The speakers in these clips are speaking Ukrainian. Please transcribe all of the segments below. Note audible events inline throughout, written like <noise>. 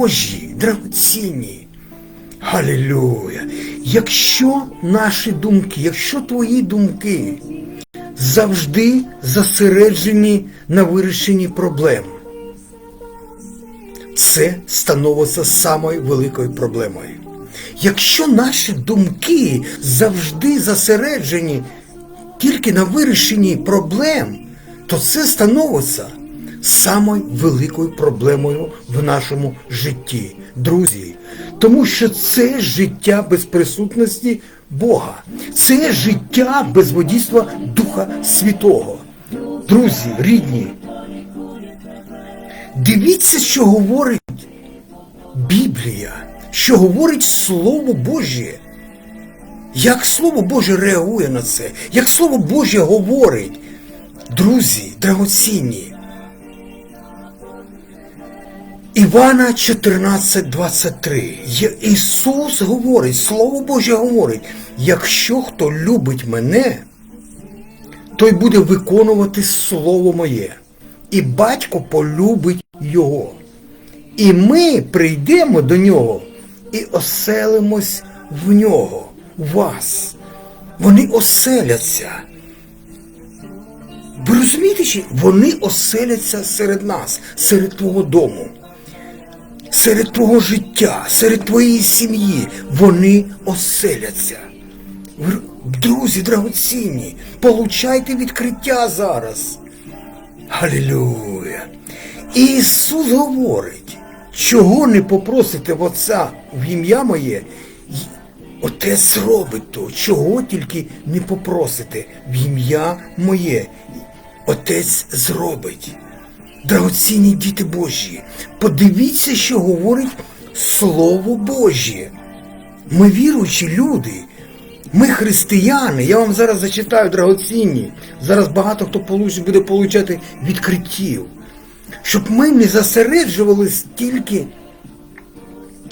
Божі, драгоцінні. Галілюя! Якщо наші думки, якщо твої думки завжди зосереджені на вирішенні проблем, це становиться самою великою проблемою. Якщо наші думки завжди зосереджені тільки на вирішенні проблем, то це становиться самою великою проблемою в нашому житті, друзі. Тому що це життя без присутності Бога, це життя без водійства Духа Святого. Друзі, рідні, дивіться, що говорить Біблія, що говорить Слово Боже. Як Слово Боже реагує на це, як Слово Боже говорить, друзі, драгоцінні. Івана 14:23. Є- Ісус говорить, Слово Боже говорить, якщо хто любить мене, той буде виконувати Слово моє, і батько полюбить його. І ми прийдемо до нього і оселимось в нього, в вас. Вони оселяться. Ви розумієте, чи вони оселяться серед нас, серед твого дому, серед твого життя, серед твоєї сім'ї. Вони оселяться. Друзі, драгоцінні, получайте відкриття зараз. Халілюя. І Ісус говорить, чого не попросите в Отця в ім'я моє, Отець зробить то, чого тільки не попросите в ім'я моє. Отець зробить. Драгоцінні діти Божі, подивіться, що говорить Слово Божє. Ми віруючі люди. Ми християни. Я вам зараз зачитаю драгоцінні. Зараз багато хто буде получати відкриттів. Щоб ми не зосереджувались тільки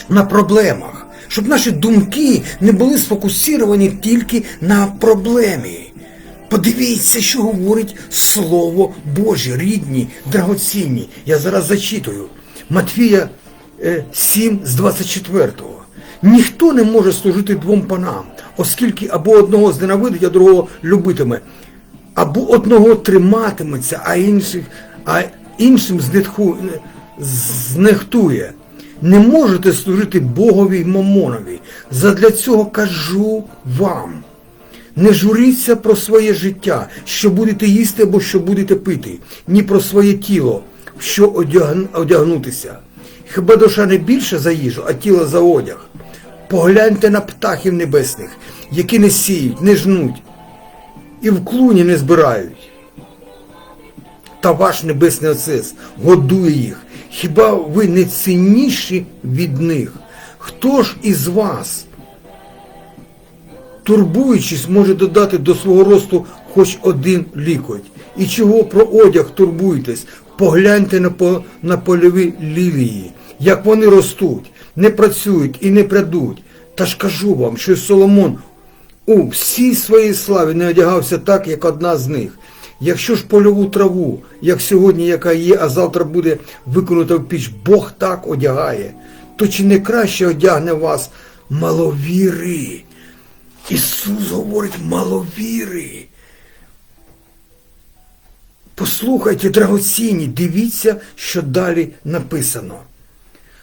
на проблемах, щоб наші думки не були сфокусовані тільки на проблемі. Подивіться, що говорить Слово Боже, рідні, драгоцінні. Я зараз зачитую. Матвія е, 7 з 24. Ніхто не може служити двом панам, оскільки або одного зненавидить, а другого любитиме, або одного триматиметься, а інших, а іншим знетху- знехтує. Не можете служити Богові й Мамонові. Задля цього кажу вам. Не журіться про своє життя, що будете їсти або що будете пити, ні про своє тіло, що одягнутися. Хіба душа не більше за їжу, а тіло за одяг? Погляньте на птахів небесних, які не сіють, не жнуть, і в клуні не збирають. Та ваш небесний Отець годує їх. Хіба ви не цінніші від них? Хто ж із вас? Турбуючись, може додати до свого росту хоч один лікоть. І чого про одяг турбуєтесь? Погляньте на, по, на польові лілії, як вони ростуть, не працюють і не прядуть. Та ж кажу вам, що Соломон у всій своїй славі не одягався так, як одна з них. Якщо ж польову траву, як сьогодні, яка є, а завтра буде виконута в піч, Бог так одягає, то чи не краще одягне вас маловіри? Ісус говорить маловіри. Послухайте, драгоцінні, дивіться, що далі написано.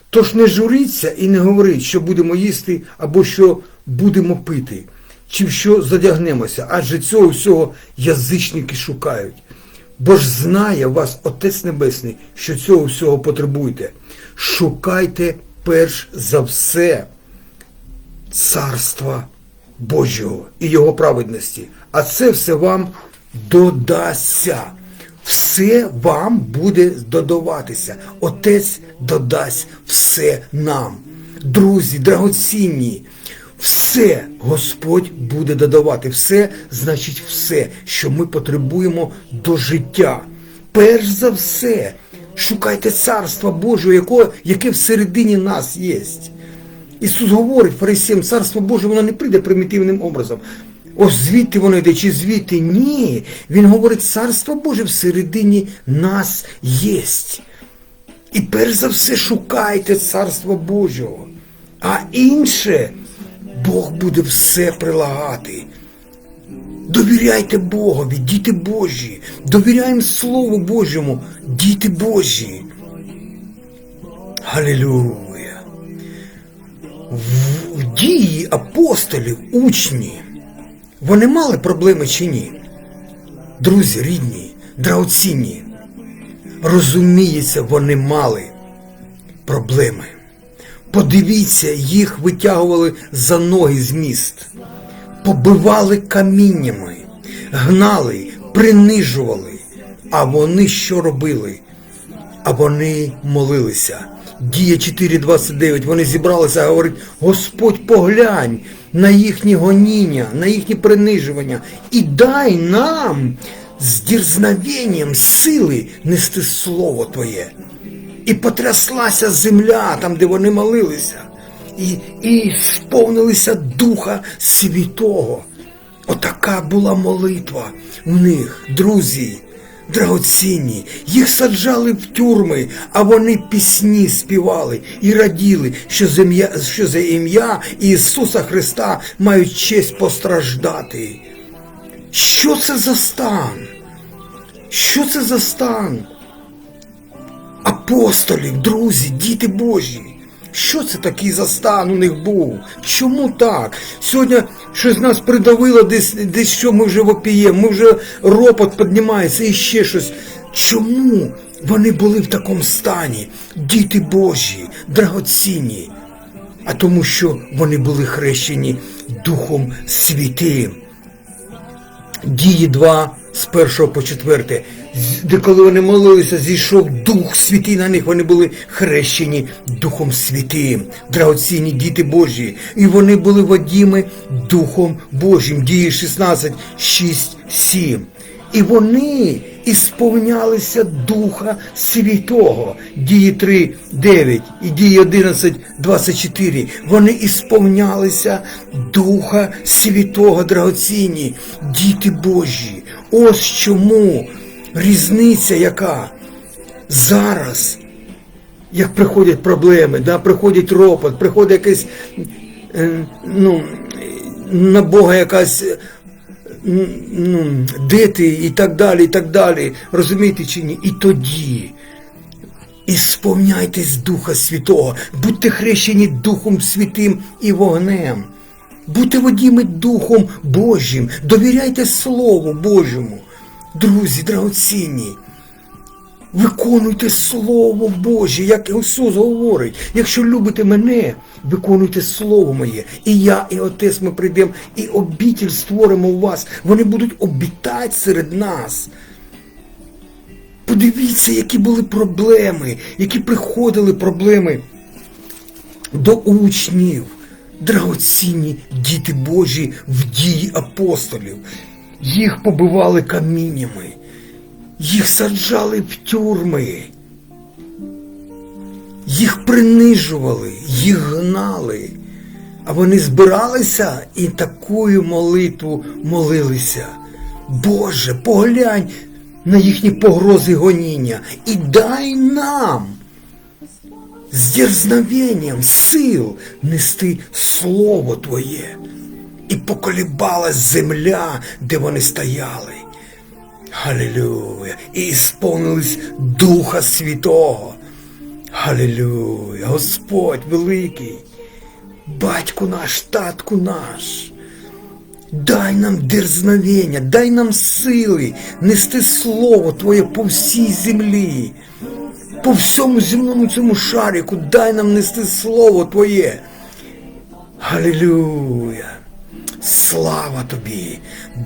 Тож не журіться і не говоріть, що будемо їсти або що будемо пити, чи в що задягнемося, адже цього всього язичники шукають. Бо ж знає вас Отець Небесний, що цього всього потребуєте. Шукайте перш за все царства Божого і Його праведності, а це все вам додасться. Все вам буде додаватися. Отець додасть все нам. Друзі, драгоцінні, все Господь буде додавати. Все значить все, що ми потребуємо до життя. Перш за все, шукайте царства Божого, яке всередині нас є. Ісус говорить фарисеям, царство Боже, воно не прийде примітивним образом. Ось звідти воно йде, чи звідти? Ні. Він говорить, царство Боже всередині нас єсть. І перш за все шукайте Царства Божого. А інше Бог буде все прилагати. Довіряйте Богові, діти Божі, довіряємо Слову Божому, діти Божі. Галилюя. В, дії апостолів, учні, вони мали проблеми чи ні? Друзі, рідні, драгоцінні, розуміється, вони мали проблеми. Подивіться, їх витягували за ноги з міст, побивали каміннями, гнали, принижували. А вони що робили? А вони молилися. Дія 4.29, вони зібралися, говорить, Господь поглянь на їхні гоніння, на їхні принижування і дай нам з дірзновенням сили нести слово Твоє. І потряслася земля там, де вони молилися, і, і сповнилися Духа Святого. Отака була молитва у них, друзі, драгоцінні. Їх саджали в тюрми, а вони пісні співали і раділи, що, що за ім'я Ісуса Христа мають честь постраждати. Що це за стан? Що це за стан? Апостолів, друзі, діти Божі. Що це такий за стан у них був? Чому так? Сьогодні щось нас придавило, десь, десь що ми вже вопіємо, ми вже ропот піднімається і ще щось. Чому вони були в такому стані? Діти Божі, драгоцінні. А тому, що вони були хрещені Духом Святим. Дії 2 з 1 по 4, де коли вони молилися, зійшов Дух Святий на них, вони були хрещені Духом Святим, драгоцінні діти Божі, і вони були водіми Духом Божим. Дії 16, 6, 7. І вони ісповнялися Духа Святого. Дії 3, 9 і дії 11, 24. Вони ісповнялися Духа Святого драгоцінні, діти Божі. Ось чому різниця яка зараз, як приходять проблеми, да, приходить ропот, приходить якесь е, ну, на Бога якась ну, де і так далі, і так далі. Розумієте чи ні? І тоді. І сповняйтесь Духа Святого, будьте хрещені Духом Святим і вогнем. Будьте водіми Духом Божим, довіряйте Слову Божому. Друзі, драгоцінні, виконуйте Слово Боже, як Ісус говорить. Якщо любите мене, виконуйте Слово моє. І я, і Отець ми прийдемо, і обітель створимо у вас. Вони будуть обітати серед нас. Подивіться, які були проблеми, які приходили проблеми до учнів, драгоцінні діти Божі в дії апостолів. Їх побивали каміннями, їх саджали в тюрми, їх принижували, їх гнали. А вони збиралися і такою молитву молилися. Боже, поглянь на їхні погрози гоніння і дай нам з дерзновенням сил нести Слово Твоє. І поколібалась земля, де вони стояли. Халилюя! І ісповнились Духа Святого. Халилюя! Господь великий, батько наш, татку наш. Дай нам дерзновення, дай нам сили нести Слово Твоє по всій землі, по всьому земному цьому шарику, дай нам нести Слово Твоє. Галилюя! Слава тобі,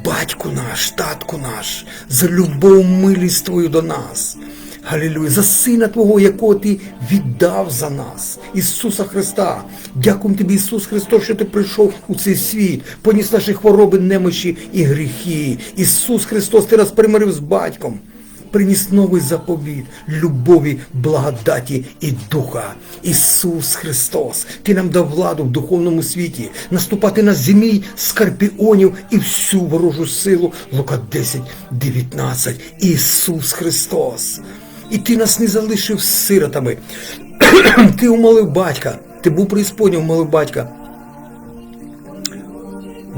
батьку наш, татку наш, за любов милість Твою до нас. Галилюя, за Сина Твого, якого Ти віддав за нас, Ісуса Христа. Дякуємо Тобі, Ісус Христос, що Ти прийшов у цей світ, поніс наші хвороби, немощі і гріхи. Ісус Христос, Ти нас примирив з батьком приніс новий заповіт любові, благодаті і духа. Ісус Христос, Ти нам дав владу в духовному світі, наступати на землі скорпіонів і всю ворожу силу. Лука 10, 19. Ісус Христос. І ти нас не залишив сиротами. <clears throat> ти умолив батька, ти був преісподній, умолив батька.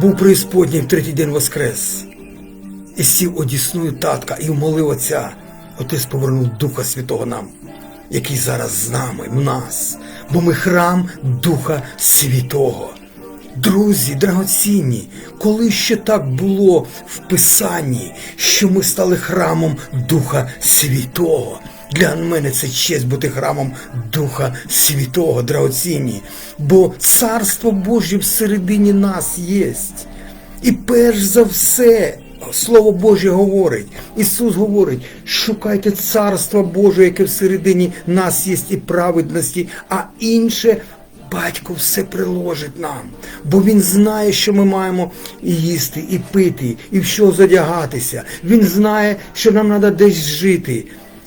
Був преісподній в третій день воскрес. І сів одісною татка і вмолив отця. Отець повернув Духа Святого нам, який зараз з нами, в нас, бо ми храм Духа Святого. Друзі, драгоцінні, коли ще так було в Писанні, що ми стали храмом Духа Святого. Для мене це честь бути храмом Духа Святого, драгоцінні, бо Царство Божє всередині нас єсть. І перш за все, Слово Боже говорить, Ісус говорить, шукайте царство Боже, яке всередині нас є і праведності, а інше батько все приложить нам. Бо Він знає, що ми маємо і їсти, і пити, і в що задягатися. Він знає, що нам треба десь жити.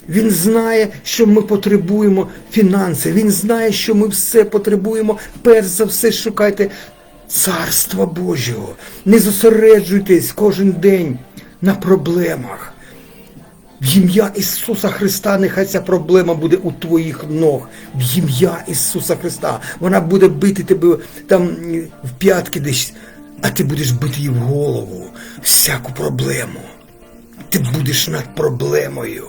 Він знає, що ми потребуємо фінанси. Він знає, що ми все потребуємо. Перш за все, шукайте Царства Божого. Не зосереджуйтесь кожен день на проблемах. В ім'я Ісуса Христа, нехай ця проблема буде у твоїх ног. В ім'я Ісуса Христа. Вона буде бити тебе там в п'ятки десь, а ти будеш бити її в голову. Всяку проблему. Ти будеш над проблемою.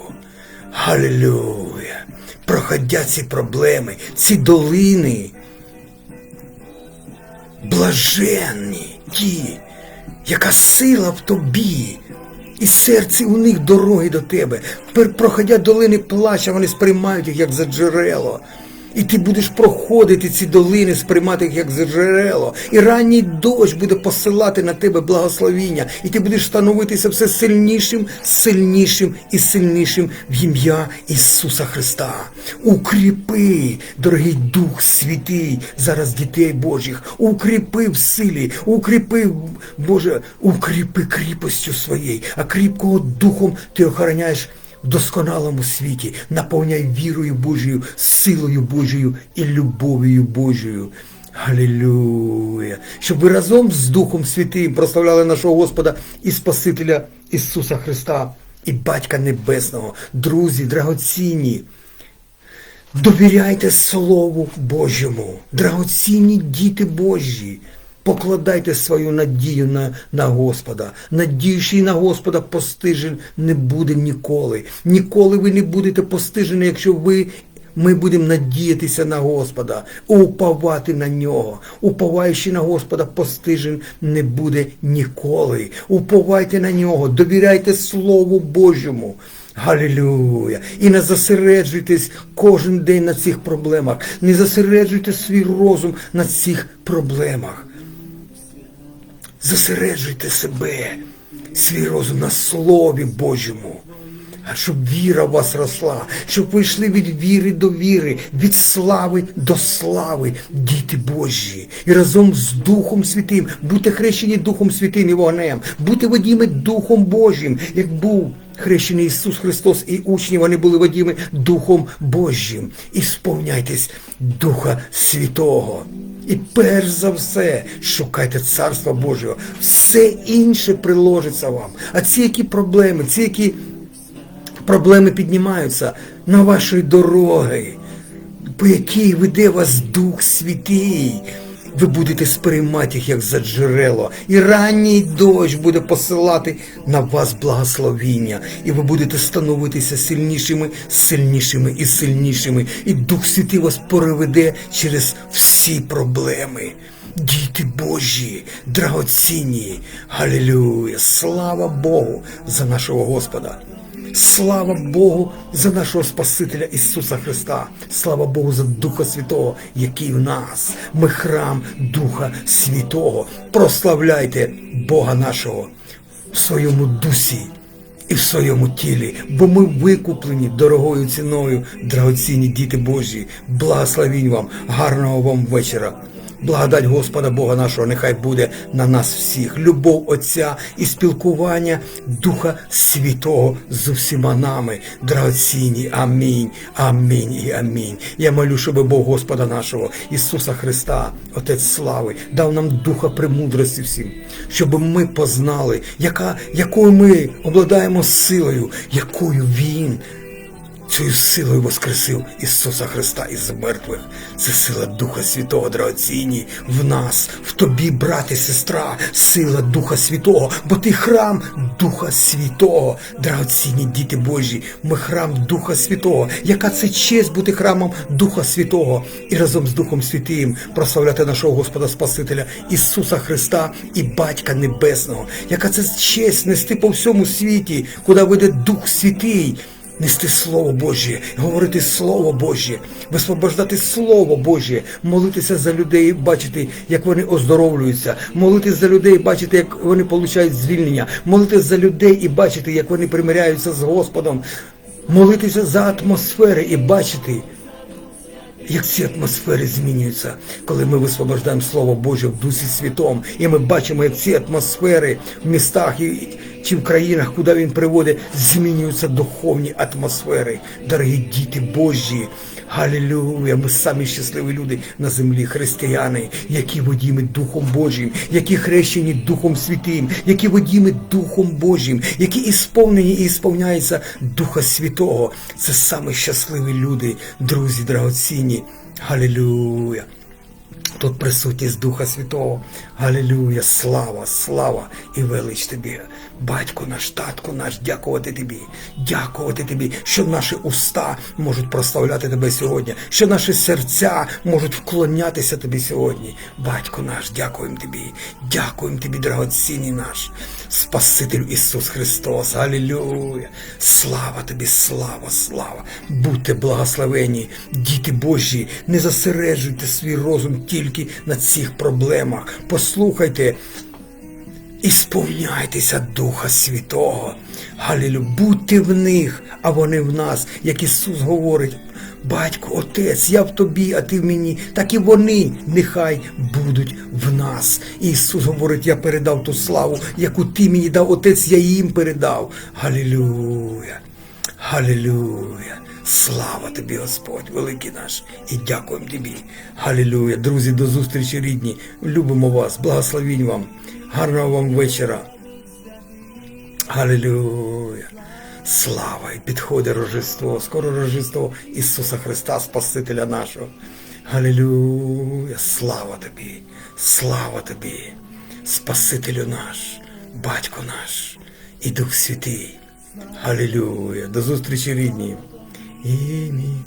Галилюя! Проходя ці проблеми, ці долини блаженні ті, яка сила в тобі, і серце у них дороги до тебе. Тепер Проходять долини плача, вони сприймають їх як за джерело. І ти будеш проходити ці долини, сприймати їх як джерело. І ранній дощ буде посилати на тебе благословіння. І ти будеш становитися все сильнішим, сильнішим і сильнішим в ім'я Ісуса Христа. Укріпи, дорогий Дух Святий, зараз дітей Божих. Укріпи в силі, укріпи, Боже, укріпи кріпостю своєю, а кріпкого духом ти охороняєш досконалому світі, наповняй вірою Божою, силою Божою і любов'ю Божою. Галілюя! Щоб ви разом з Духом Святим прославляли нашого Господа і Спасителя Ісуса Христа і Батька Небесного, друзі, драгоцінні. Довіряйте Слову Божому, драгоцінні діти Божі. Покладайте свою надію на, на Господа. Надіючи на Господа, постижен не буде ніколи. Ніколи ви не будете постижені, якщо ви. Ми будемо надіятися на Господа, уповати на нього. Уповаючи на Господа, постижен не буде ніколи. Уповайте на нього, довіряйте Слову Божому. Галілюя! І не зосереджуйтесь кожен день на цих проблемах. Не зосереджуйте свій розум на цих проблемах. Зосереджуйте себе, свій розум на Слові Божому. А щоб віра в вас росла, щоб ви йшли від віри до віри, від слави до слави, діти Божі. І разом з Духом Святим, будьте хрещені Духом Святим і вогнем, будьте водіми Духом Божим, як був хрещений Ісус Христос і учні, вони були водіми Духом Божим. І сповняйтесь Духа Святого. І перш за все шукайте Царства Божого. Все інше приложиться вам. А ці які проблеми, ці які проблеми піднімаються на ваші дороги, по якій веде вас Дух Святий. Ви будете сприймати їх як за джерело, і ранній дощ буде посилати на вас благословіння, і ви будете становитися сильнішими, сильнішими і сильнішими. І Дух Святий вас переведе через всі проблеми. Діти Божі, драгоцінні, Галілюя! Слава Богу за нашого Господа! Слава Богу за нашого Спасителя Ісуса Христа. Слава Богу за Духа Святого, який в нас. Ми храм Духа Святого. Прославляйте Бога нашого в своєму дусі і в своєму тілі, бо ми викуплені дорогою ціною, драгоцінні діти Божі. Благословінь вам, гарного вам вечора. Благодать Господа Бога нашого нехай буде на нас всіх. Любов Отця і спілкування Духа Святого з усіма нами. Драгоцінні. Амінь. Амінь і амінь. Я молю, щоб Бог Господа нашого, Ісуса Христа, Отець слави, дав нам духа премудрості всім, щоб ми познали, яка, якою ми обладаємо силою, якою Він Цією силою воскресив Ісуса Христа із мертвих. Це сила Духа Святого, драгоцінні в нас, в тобі, брат і сестра, сила Духа Святого, бо ти храм Духа Святого, драгоцінні діти Божі, ми храм Духа Святого. Яка це честь бути храмом Духа Святого і разом з Духом Святим прославляти нашого Господа Спасителя Ісуса Христа і Батька Небесного. Яка це честь нести по всьому світі, куди вийде Дух Святий. Нести Слово Божє, говорити Слово Божє, висвобождати Слово Божє, молитися за людей, бачити, як вони оздоровлюються, молитися за людей, бачити, як вони получають звільнення, молитися за людей і бачити, як вони примиряються з Господом, молитися за атмосфери і бачити, як ці атмосфери змінюються, коли ми висвобождаємо Слово Боже в Дусі Святом, і ми бачимо, як ці атмосфери в містах і, чи в країнах, куди він приводить, змінюються духовні атмосфери. Дорогі діти Божі, Галілюя! Ми самі щасливі люди на землі, християни, які водіми Духом Божим, які хрещені Духом Святим, які водіми Духом Божим, які ісповнені і ісповняються Духа Святого. Це саме щасливі люди, друзі, драгоцінні. Галілюя! Тут присутність Духа Святого. Галілюя, слава, слава і велич тобі. Батько наш, татко наш, дякувати тобі, дякувати тобі, що наші уста можуть прославляти тебе сьогодні, що наші серця можуть вклонятися тобі сьогодні. Батько наш, дякуємо тобі, дякуємо тобі, драгоцінний наш, Спасителю Ісус Христос. Галілюя. Слава тобі, слава, слава. Будьте благословені, діти Божі, не засереджуйте свій розум тільки на цих проблемах. Послухайте, і сповняйтеся Духа Святого. Галілю, будьте в них, а вони в нас, як Ісус говорить. Батько, Отець, я в тобі, а ти в мені, так і вони нехай будуть в нас. Ісус говорить, я передав ту славу, яку ти мені дав, Отець, я їм передав. Галілюя, Галілюя. Слава тобі, Господь, великий наш, і дякуємо тобі. Галілюя. Друзі, до зустрічі рідні. Любимо вас, благословінь вам. Гарного вам вечора. Галилюя. Слава і підходить Рождество, скоро Рождество Ісуса Христа, Спасителя нашого. Галилюя. Слава тобі, слава тобі, Спасителю наш, Батько наш і Дух Святий. Галилюя. До зустрічі рідні. ini